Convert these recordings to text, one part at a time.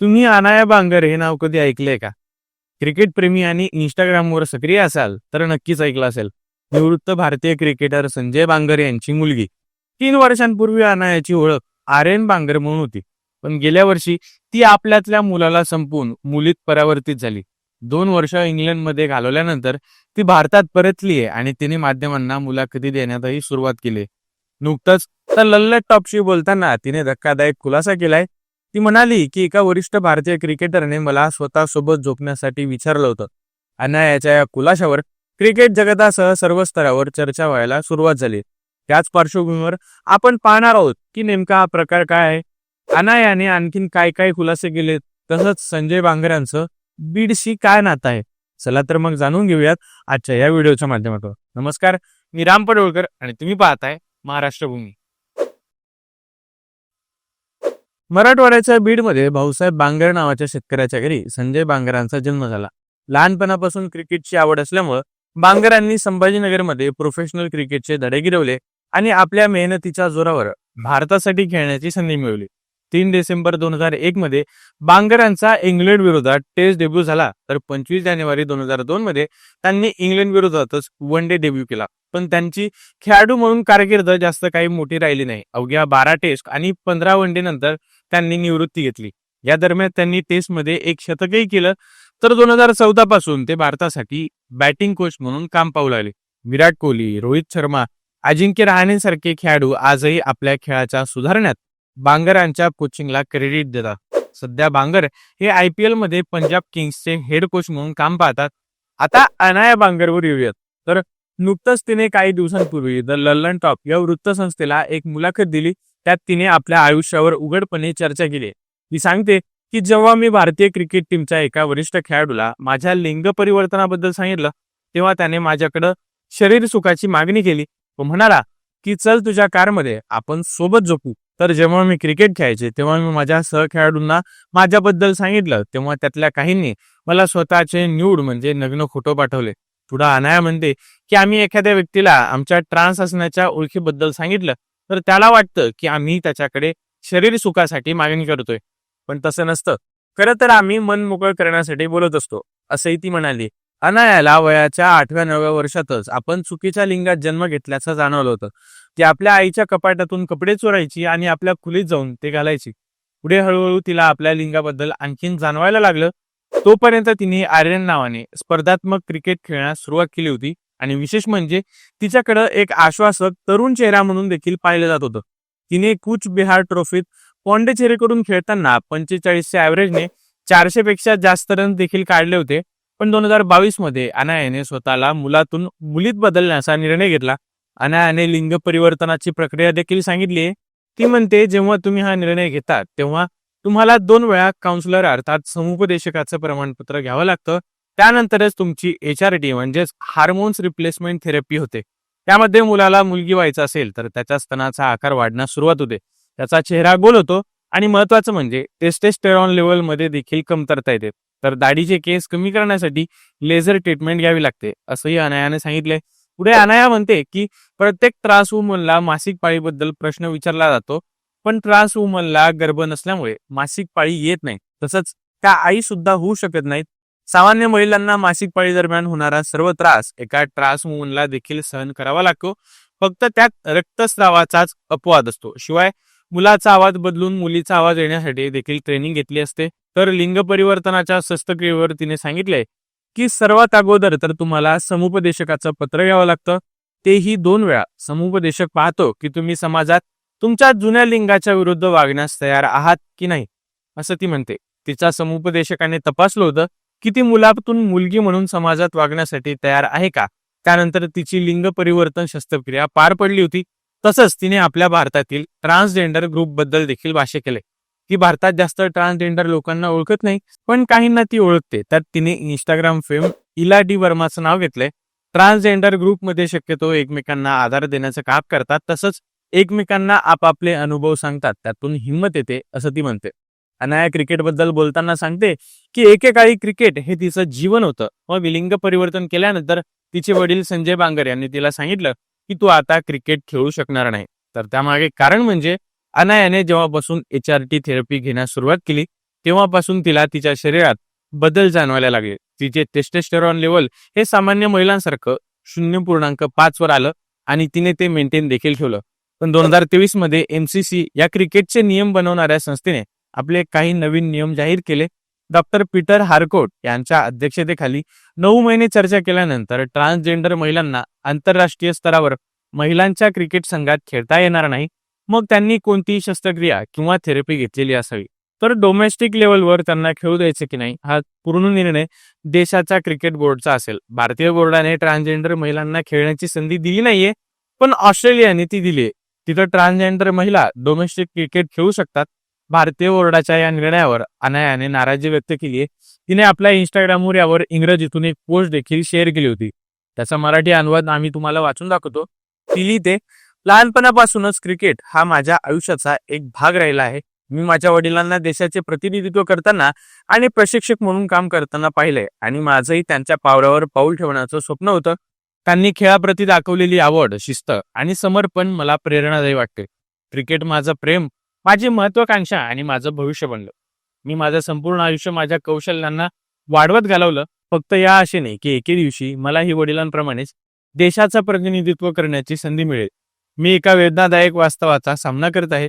तुम्ही अनाया बांगर हे नाव कधी ऐकलंय का? क्रिकेट प्रेमी आणि इंस्टाग्रामवर सक्रिय असाल तर नक्कीच ऐकलं असेल. निवृत्त भारतीय क्रिकेटर संजय बांगर यांची मुलगी. तीन वर्षांपूर्वी अनायाची ओळख आर्यन बांगर म्हणून होती. पण गेल्या वर्षी ती आपल्यातल्या मुलाला संपवून मुलीत परावर्तित झाली. दोन वर्ष इंग्लंडमध्ये घालवल्यानंतर ती भारतात परतली आहे आणि तिने माध्यमांना मुलाखती देण्यातही सुरुवात केली नुकतंच तर लल्लट टॉपशी बोलताना तिने धक्कादायक खुलासा केलाय. ती म्हणाली की एका वरिष्ठ भारतीय क्रिकेटरने मला स्वतःसोबत झोपण्यासाठी विचारलं होतं. अनायाच्या या खुलाशावर क्रिकेट जगतासह सर्व स्तरावर चर्चा व्हायला सुरुवात झाली. त्याच पार्श्वभूमीवर आपण पाहणार आहोत की नेमका हा प्रकार काय आहे. अनायाने आणखीन काय काय खुलासे केले तसंच संजय बांगरांचं बीडशी काय नातं आहे? चला तर मग जाणून घेऊयात आजच्या या व्हिडिओच्या माध्यमातून. नमस्कार मी राम पडोळकर आणि तुम्ही पाहताय महाराष्ट्र मराठवाड्याच्या बीडमध्ये भाऊसाहेब बांगर नावाच्या शेतकऱ्याच्या घरी संजय बांगरांचा जन्म झाला. लहानपणापासून क्रिकेटची आवड असल्यामुळे बांगरांनी संभाजीनगरमध्ये प्रोफेशनल क्रिकेटचे धडे गिरवले आणि आपल्या मेहनतीच्या जोरावर भारतासाठी खेळण्याची संधी मिळवली. तीन डिसेंबर दोन हजार एक मध्ये बांगरांचा इंग्लंड विरोधात टेस्ट डेब्यू झाला. तर पंचवीस जानेवारी दोन हजार दोन मध्ये त्यांनी इंग्लंड विरोधातच वन डे डेब्यू केला. पण त्यांची खेळाडू म्हणून कारकीर्द जास्त काही मोठी राहिली नाही. अवघ्या बारा टेस्ट आणि पंधरा वन डे नंतर त्यांनी निवृत्ती घेतली. या दरम्यान त्यांनी टेस्टमध्ये एक शतकही केलं. तर दोन हजार चौदा पासून ते भारतासाठी बॅटिंग कोच म्हणून काम पाहू लागले. विराट कोहली रोहित शर्मा अजिंक्य रहाणेसारखे खेळाडू आजही आपल्या खेळाच्या सुधारण्यात बांगरांच्या कोचिंगला क्रेडिट देतात. सध्या बांगर हे आय पी एलमध्ये पंजाब किंग्सचे हेड कोच म्हणून काम पाहतात. आता अनाया बांगरवर येऊयात. तर नुकतंच तिने काही दिवसांपूर्वी द लल्लन टॉप या वृत्तसंस्थेला एक मुलाखत दिली. त्यात तिने आपल्या आयुष्यावर उघडपणे चर्चा केली. ती सांगते की जेव्हा मी भारतीय क्रिकेट टीमच्या एका वरिष्ठ खेळाडूला माझ्या लिंग परिवर्तनाबद्दल सांगितलं तेव्हा त्याने माझ्याकडं शरीर सुखाची मागणी केली. तो म्हणाला की चल तुझ्या कारमध्ये आपण सोबत झोपू. तर जेव्हा मी क्रिकेट खेळायचे तेव्हा मी माझ्या सहखेळाडूंना माझ्याबद्दल सांगितलं. तेव्हा त्यातल्या काहींनी मला स्वतःचे न्यूड म्हणजे नग्न फोटो पाठवले. पुढं अनाया म्हणते की आम्ही एखाद्या व्यक्तीला आमच्या ट्रान्स असण्याच्या ओळखीबद्दल सांगितलं तर त्याला वाटतं की आम्ही त्याच्याकडे शरीर सुखासाठी मागणी करतोय. पण तसं नसतं. खरं तर आम्ही मन मोकळ करण्यासाठी बोलत असतो असंही ती म्हणाली. अनायाला वयाच्या आठव्या नवव्या वर्षातच आपण चुकीच्या लिंगात जन्म घेतल्याचं जाणवलं होतं. ती आपल्या आईच्या कपाटातून कपडे चोरायची आणि आपल्या खुलीत जाऊन ते घालायची. पुढे हळूहळू तिला आपल्या लिंगाबद्दल आणखीन जाणवायला लागलं. तोपर्यंत तिने आर्यन नावाने स्पर्धात्मक क्रिकेट खेळण्यास सुरुवात केली होती आणि विशेष म्हणजे तिच्याकडं एक आश्वासक तरुण चेहरा म्हणून देखील पाहिलं जात होतं. तिने कूच बिहार ट्रॉफीत पॉंडेचेरीकडून खेळताना पंचेचाळीसच्या ॲव्हरेजने चारशे पेक्षा जास्त रन देखील काढले होते. पण दोन हजार बावीसमध्ये अनायाने स्वतःला मुलातून मुलीत बदलण्याचा निर्णय घेतला. अनायाने लिंग परिवर्तनाची प्रक्रिया देखील सांगितली आहे. ती म्हणते जेव्हा तुम्ही हा निर्णय घेता तेव्हा तुम्हाला दोन वेळा काउन्सिलर अर्थात समुपदेशकाचं प्रमाणपत्र घ्यावं लागतं. त्यानंतरच तुमची एच आर टी म्हणजेच हार्मोन्स रिप्लेसमेंट थेरपी होते. त्यामध्ये मुलाला मुलगी व्हायचं असेल तर त्याच्या स्तनाचा आकार वाढण्यास सुरुवात होते. त्याचा चेहरा गोल होतो आणि महत्वाचं म्हणजे टेस्टेस्टेरॉन लेवलमध्ये देखील कमतरता येते. तर दाढीचे केस कमी करण्यासाठी लेझर ट्रीटमेंट घ्यावी लागते. असंही अनायाने सांगितले पुढे अनाया म्हणते की प्रत्येक त्रास वुमनला मासिक पाळीबद्दल प्रश्न विचारला जातो पण त्रास वुमनला गर्भ नसल्यामुळे मासिक पाळी येत नाही. तसंच त्या आई सुद्धा होऊ शकत नाहीत. सामान्य महिलांना मासिक पाळी दरम्यान होणारा सर्व त्रास एका त्रास वुमनला देखील सहन करावा लागतो. फक्त त्यात रक्तस्रावाचाच अपवाद असतो. शिवाय मुलाचा आवाज बदलून मुलीचा आवाज येण्यासाठी देखील ट्रेनिंग घेतली असते. तर लिंग परिवर्तनाच्या शस्त्रक्रियेवर तिने सांगितले की सर्वात अगोदर तर तुम्हाला समुपदेशकाचं पत्र घ्यावं लागतं. तेही दोन वेळा. समुपदेशक पाहतो की तुम्ही समाजात तुमच्या जुन्या लिंगाच्या विरुद्ध वागण्यास तयार आहात की नाही? असं ती म्हणते. तिच्या समुपदेशकाने तपासलं होतं की ती मुलातून मुलगी म्हणून समाजात वागण्यासाठी तयार आहे का? त्यानंतर तिची लिंग परिवर्तन शस्त्रक्रिया पार पडली होती. तसंच तिने आपल्या भारतातील ट्रान्सजेंडर ग्रुपबद्दल देखील भाष्य केले ती भारतात जास्त ट्रान्सजेंडर लोकांना ओळखत नाही पण काहींना ती ओळखते. तर तिने इंस्टाग्राम फेम इला डी वर्माचं नाव घेतलंय. ट्रान्सजेंडर ग्रुपमध्ये शक्यतो एकमेकांना आधार देण्याचं काम करतात. तसंच एकमेकांना आपापले अनुभव सांगतात. त्यातून हिंमत येते असं ती म्हणते. अनाया क्रिकेटबद्दल बोलताना सांगते की एकेकाळी क्रिकेट हे तिचं जीवन होतं. व विलिंग परिवर्तन केल्यानंतर तिचे वडील संजय बांगर यांनी तिला सांगितलं की तू आता क्रिकेट खेळू शकणार नाही. तर त्यामागे कारण म्हणजे अनायाने जेव्हापासून एच आर टी थेरपी घेण्यास सुरुवात केली तेव्हापासून तिला तिच्या शरीरात बदल जाणवायला लागले. तिचे टेस्टेस्टेरॉन लेवल हे सामान्य महिलांसारखं शून्य पूर्णांक पाच वर आलं आणि तिने ते मेंटेन देखील ठेवलं. पण दोन हजार तेवीसमध्ये एमसीसी या क्रिकेटचे नियम बनवणाऱ्या संस्थेने आपले काही नवीन नियम जाहीर केले डॉक्टर पीटर हारकोट यांच्या अध्यक्षतेखाली नऊ महिने चर्चा केल्यानंतर ट्रान्सजेंडर महिलांना आंतरराष्ट्रीय स्तरावर महिलांच्या क्रिकेट संघात खेळता येणार नाही. मग त्यांनी कोणतीही शस्त्रक्रिया किंवा थेरपी घेतलेली असावी? तर डोमेस्टिक लेवलवर त्यांना खेळू द्यायचे की नाही हा पूर्ण निर्णय देशाच्या क्रिकेट बोर्डचा असेल. भारतीय बोर्डाने ट्रान्सजेंडर महिलांना खेळण्याची संधी दिली नाहीये पण ऑस्ट्रेलियाने ती दिली तिथं ट्रान्सजेंडर महिला डोमेस्टिक क्रिकेट खेळू शकतात भारतीय बोर्डाच्या या निर्णयावर अनायाने नाराजी व्यक्त केली आहे. तिने आपल्या इंस्टाग्रामवर यावर इंग्रजीतून एक पोस्ट देखील शेअर केली होती. त्याचा मराठी अनुवाद आम्ही तुम्हाला वाचून दाखवतो. ती लिहिते लहानपणापासूनच क्रिकेट हा माझ्या आयुष्याचा एक भाग राहिला आहे. मी माझ्या वडिलांना देशाचे प्रतिनिधित्व करताना आणि प्रशिक्षक म्हणून काम करताना पाहिलंय आणि माझंही त्यांच्या पावलावर पाऊल ठेवण्याचं स्वप्न होतं. त्यांनी खेळाप्रती दाखवलेली आवड शिस्त आणि समर्पण मला प्रेरणादायी वाटते. क्रिकेट माझं प्रेम माझी महत्वाकांक्षा आणि माझं भविष्य बनलं. मी माझं संपूर्ण आयुष्य माझ्या कौशल्यांना वाढवत घालवलं. फक्त या आशेने की एके दिवशी मला ही वडिलांप्रमाणेच देशाचं प्रतिनिधित्व करण्याची संधी मिळेल. मी एका वेदनादायक वास्तवाचा सामना करत आहे.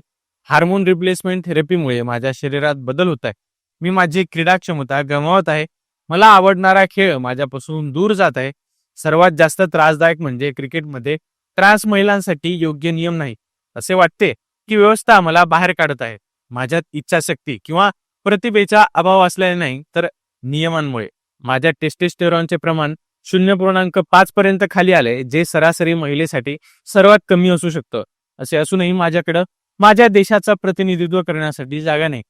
हार्मोन रिप्लेसमेंट थेरपीमुळे माझ्या शरीरात बदल होत आहे. मी माझी क्रीडा क्षमता गमावत आहे. मला आवडणारा खेळ माझ्यापासून दूर जात आहे. सर्वात जास्त त्रासदायक म्हणजे क्रिकेटमध्ये ट्रान्स महिलांसाठी योग्य नियम नाही असे वाटते. ती व्यवस्था मला बाहेर काढत आहे माझ्यात इच्छाशक्ती किंवा प्रतिभेचा अभाव असल्याने नाही तर नियमांमुळे. माझ्या टेस्टेस्टेरॉनचे प्रमाण शून्य पूर्णांक पाच पर्यंत खाली आले जे सरासरी महिलेसाठी सर्वात कमी असू शकतं. असे असूनही माझ्याकडं माझ्या देशाचं प्रतिनिधित्व करण्यासाठी जागा नाही.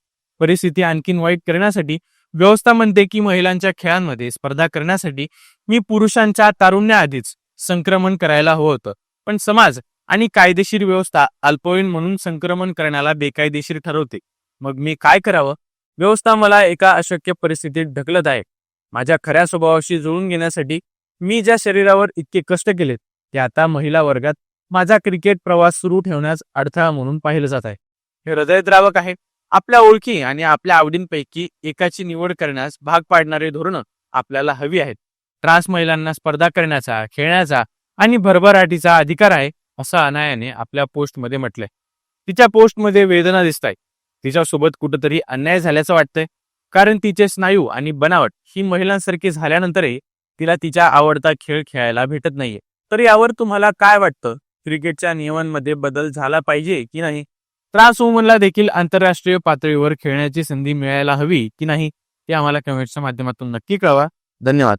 परिस्थिती आणखीन वाईट करण्यासाठी व्यवस्था म्हणते की महिलांच्या खेळांमध्ये स्पर्धा करण्यासाठी मी पुरुषांच्या तारुण्याआधीच संक्रमण करायला हवं होतं. पण समाज आणि कायदेशीर व्यवस्था अल्पवयीन म्हणून संक्रमण करण्याला बेकायदेशीर ठरवते. मग मी काय करावं? व्यवस्था मला एका अशक्य परिस्थितीत ढकलत आहे. माझ्या खऱ्या स्वभावाशी जुळून घेण्यासाठी मी ज्या शरीरावर इतके कष्ट केलेत ते आता महिला वर्गात माझा क्रिकेट प्रवास सुरू ठेवण्यास अडथळा म्हणून पाहिलं जात आहे. हे हृदयद्रावक आहे. आपल्या ओळखी आणि आपल्या आवडींपैकी एकाची निवड करण्यास भाग पाडणारे धोरणं आपल्याला हवी आहेत. ट्रान्स महिलांना स्पर्धा करण्याचा खेळण्याचा आणि भरभराटीचा अधिकार आहे. असं अनायाने आपल्या पोस्टमध्ये म्हटलंय. तिच्या पोस्टमध्ये वेदना दिसत आहे तिच्यासोबत कुठंतरी अन्याय झाल्याचं वाटतंय. कारण तिचे स्नायू आणि बनावट ही महिलांसारखी झाल्यानंतरही तिला तिच्या आवडता खेळ खेळायला भेटत नाहीये. तर यावर तुम्हाला काय वाटतं? क्रिकेटच्या नियमांमध्ये बदल झाला पाहिजे की नाही? त्रास वुमनला देखील आंतरराष्ट्रीय पातळीवर खेळण्याची संधी मिळायला हवी की नाही? ते आम्हाला कमेंटच्या माध्यमातून नक्की कळवा. धन्यवाद.